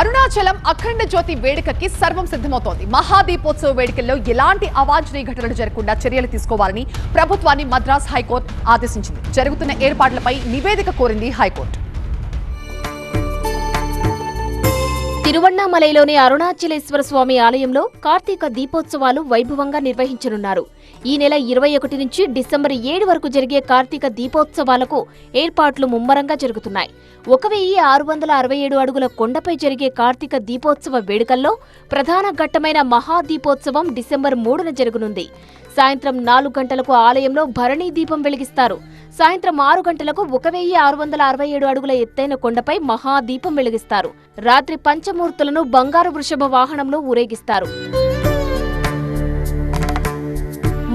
అరుణాచలం అఖండ జ్యోతి వేడుకకి సర్వం సిద్ధమవుతోంది. మహాదీపోత్సవ వేడుకల్లో ఎలాంటి అవాంఛనీయ ఘటనలు జరగకుండా చర్యలు తీసుకోవాలని ప్రభుత్వాన్ని మద్రాస్ హైకోర్టు ఆదేశించింది. జరుగుతున్న ఏర్పాట్లపై నివేదిక కోరింది హైకోర్టు. తిరువన్నామలైలోని అరుణాచలేశ్వర స్వామి ఆలయంలో కార్తీక దీపోత్సవాలు వైభవంగా నిర్వహించనున్నారు. ఈ నెల ఇరవై ఒకటి నుంచి డిసెంబర్ ఏడు వరకు జరిగే కార్తీక దీపోత్సవాలకు ఏర్పాట్లు ముమ్మరంగా జరుగుతున్నాయి. ఒక వెయ్యి ఆరు వందల అరవై ఏడు అడుగుల కొండపై జరిగే కార్తీక దీపోత్సవ వేడుకల్లో ప్రధాన ఘట్టమైన మహాదీపోత్సవం డిసెంబర్ మూడున జరగనుంది. సాయంత్రం నాలుగు గంటలకు ఆలయంలో భరణీ దీపం వెలిగిస్తారు. సాయంత్రం ఆరు గంటలకు ఒక వెయ్యి ఆరు వందల అరవై ఏడు అడుగుల ఎత్తైన కొండపై మహాదీపం వెలిగిస్తారు. రాత్రి పంచమూర్తులను బంగారు వృషభ వాహనంలో ఊరేగిస్తారు.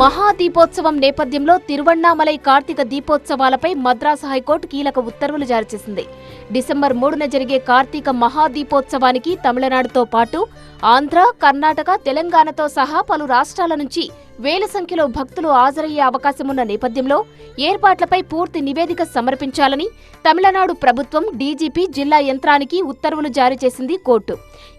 మహాదీపోత్సవం నేపథ్యంలో తిరువణ్ణామలై కార్తీక దీపోత్సవాలపై మద్రాసు హైకోర్టు కీలక ఉత్తర్వులు జారీ చేసింది. డిసెంబర్ మూడున జరిగే కార్తీక మహాదీపోత్సవానికి తమిళనాడుతో పాటు ఆంధ్ర కర్ణాటక తెలంగాణతో సహా పలు రాష్ట్రాల నుంచి వేల సంఖ్యలో భక్తులు హాజరయ్యే అవకాశమున్న నేపథ్యంలో ఏర్పాట్లపై పూర్తి నివేదిక సమర్పించాలని తమిళనాడు ప్రభుత్వం డీజీపీ జిల్లా యంత్రానికి ఉత్తర్వులు జారీ చేసింది కోర్టు.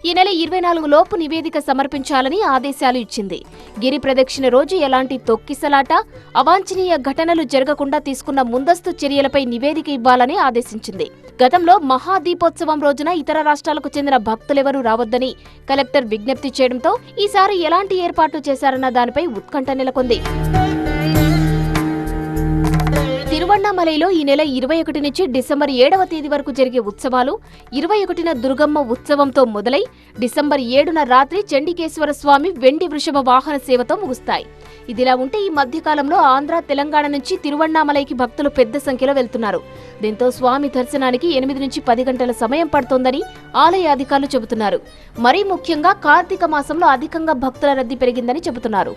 ఈ నెల ఇరవై నాలుగు లోపు నివేదిక సమర్పించాలని ఆదేశాలు ఇచ్చింది. గిరి ప్రదక్షిణ రోజు ఎలాంటి తొక్కిసలాట అవాంఛనీయ ఘటనలు జరగకుండా తీసుకున్న ముందస్తు చర్యలపై నివేదిక ఇవ్వాలని ఆదేశించింది. గతంలో మహాదీపోత్సవం రోజున ఇతర రాష్ట్రాలకు చెందిన భక్తులెవరూ రావద్దని కలెక్టర్ విజ్ఞప్తి చేయడంతో ఈసారి ఎలాంటి ఏర్పాట్లు చేశారన్న దానిపై ఉత్కంఠ నెలకొంది. అన్నామలైలో ఈ నెల ఇరవై ఒకటి నుంచి డిసెంబర్ ఏడవ తేదీ వరకు జరిగే ఉత్సవాలు ఇరవై ఒకటిన దుర్గమ్మ ఉత్సవంతో మొదలై డిసెంబర్ ఏడున రాత్రి చండికేశ్వర స్వామి వెండి వృషభ వాహన సేవతో ముగుస్తాయి. ఇదిలా ఉంటే ఈ మధ్యకాలంలో ఆంధ్ర తెలంగాణ నుంచి తిరువన్నామలైకి భక్తులు పెద్ద సంఖ్యలో వెళ్తున్నారు. దీంతో స్వామి దర్శనానికి ఎనిమిది నుంచి పది గంటల సమయం పడుతోందని ఆలయ అధికారులు చెబుతున్నారు. మరీ ముఖ్యంగా కార్తీక మాసంలో అధికంగా భక్తుల రద్దీ పెరిగిందని చెబుతున్నారు.